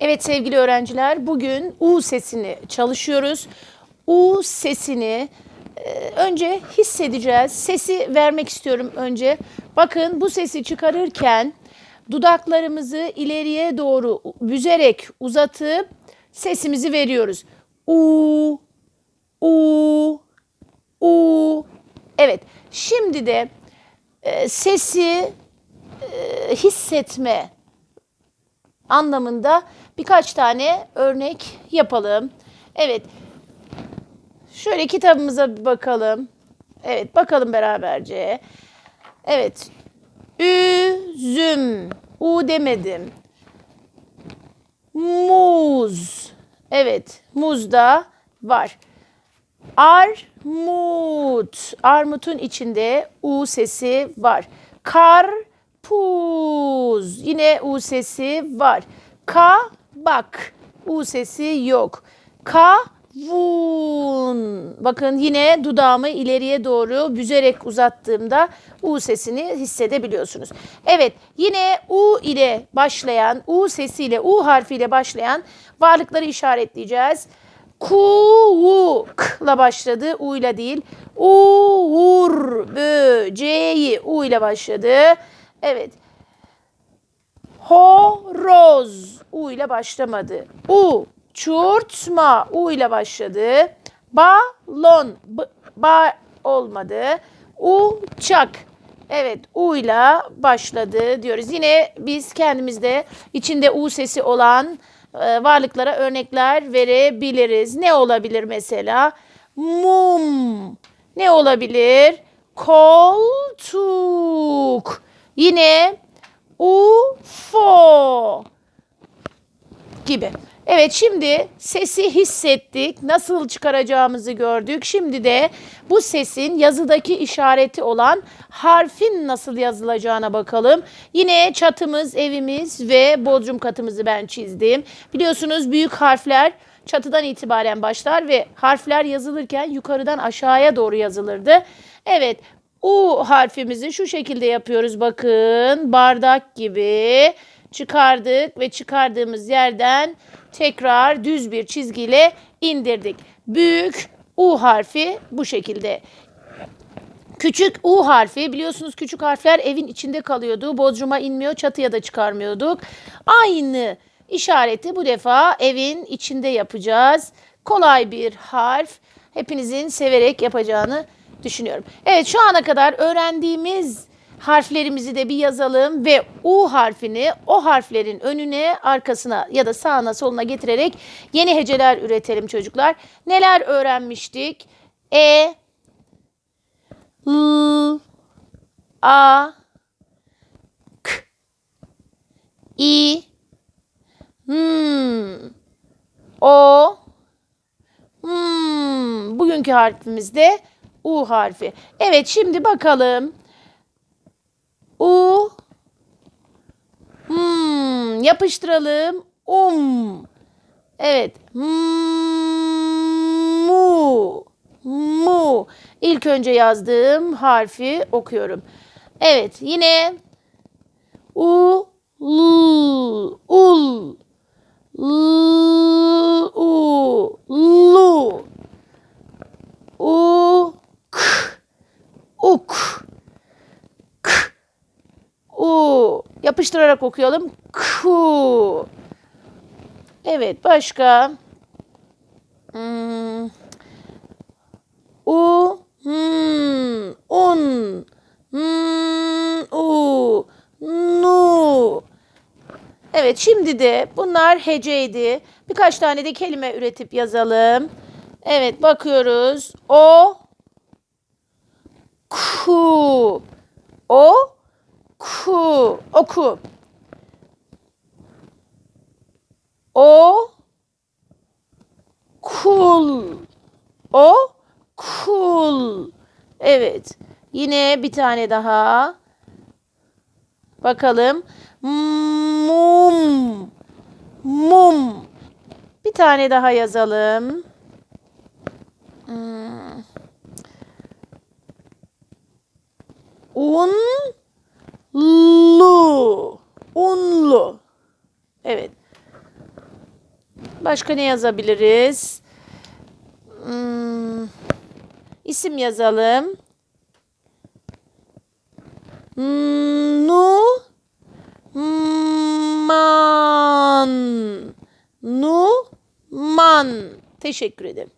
Evet sevgili öğrenciler bugün U sesini çalışıyoruz. U sesini e, önce hissedeceğiz. Sesi vermek istiyorum önce. Bakın bu sesi çıkarırken dudaklarımızı ileriye doğru büzerek uzatıp sesimizi veriyoruz. U, U, U. Evet şimdi de e, sesi e, hissetme anlamında birkaç tane örnek yapalım. Evet. Şöyle kitabımıza bakalım. Evet, bakalım beraberce. Evet. Üzüm. U demedim. Muz. Evet, muz da var. Armut. Armutun içinde U sesi var. Karpuz. Yine U sesi var. Kabak. U sesi yok. Kavun. Bakın yine dudağımı ileriye doğru büzerek uzattığımda U sesini hissedebiliyorsunuz. Evet yine U ile başlayan, U sesiyle, U harfiyle başlayan varlıkları işaretleyeceğiz. Kuvukla başladı. U ile değil. Uğur böceği. U ile başladı. Evet. Horoz. U ile başlamadı. U. Çurtma. U ile başladı. Balon. B, ba olmadı. Uçak. Evet U ile başladı diyoruz. Yine biz kendimizde içinde U sesi olan e, varlıklara örnekler verebiliriz. Ne olabilir mesela? Mum. Ne olabilir? Koltuk. Yine UFO gibi. Evet şimdi sesi hissettik. Nasıl çıkaracağımızı gördük. Şimdi de bu sesin yazıdaki işareti olan harfin nasıl yazılacağına bakalım. Yine çatımız, evimiz ve bodrum katımızı ben çizdim. Biliyorsunuz büyük harfler çatıdan itibaren başlar ve harfler yazılırken yukarıdan aşağıya doğru yazılırdı. Evet U harfimizi şu şekilde yapıyoruz bakın. Bardak gibi çıkardık ve çıkardığımız yerden tekrar düz bir çizgiyle indirdik. Büyük U harfi bu şekilde. Küçük U harfi biliyorsunuz küçük harfler evin içinde kalıyordu. Bodruma inmiyor, çatıya da çıkarmıyorduk. Aynı işareti bu defa evin içinde yapacağız. Kolay bir harf. Hepinizin severek yapacağını düşünüyorum. Evet şu ana kadar öğrendiğimiz harflerimizi de bir yazalım ve U harfini o harflerin önüne, arkasına ya da sağına soluna getirerek yeni heceler üretelim çocuklar. Neler öğrenmiştik? E, L, A, K, I, Hmm, O, Hmm, bugünkü harfimiz de U harfi. Evet şimdi bakalım. U. Hmm, yapıştıralım. Um. Evet. Mu. Mu. İlk önce yazdığım harfi okuyorum. Evet yine U. L. Ul. L. U. Lu. U. K. Uk. K. U. Yapıştırarak okuyalım. Ku. Evet başka. Hmm. U. Hmm. Un. Hmm. U. Nu. Evet şimdi de bunlar heceydi. Birkaç tane de kelime üretip yazalım. Evet bakıyoruz. O. Ku. O. Ku. Oku. O. Kul. O. Kul. Evet. Yine bir tane daha. Bakalım. Mum. Mum. Bir tane daha yazalım. Unlu. Unlu. Evet. Başka ne yazabiliriz? Hmm, isim yazalım. Nu man nu man. Teşekkür ederim.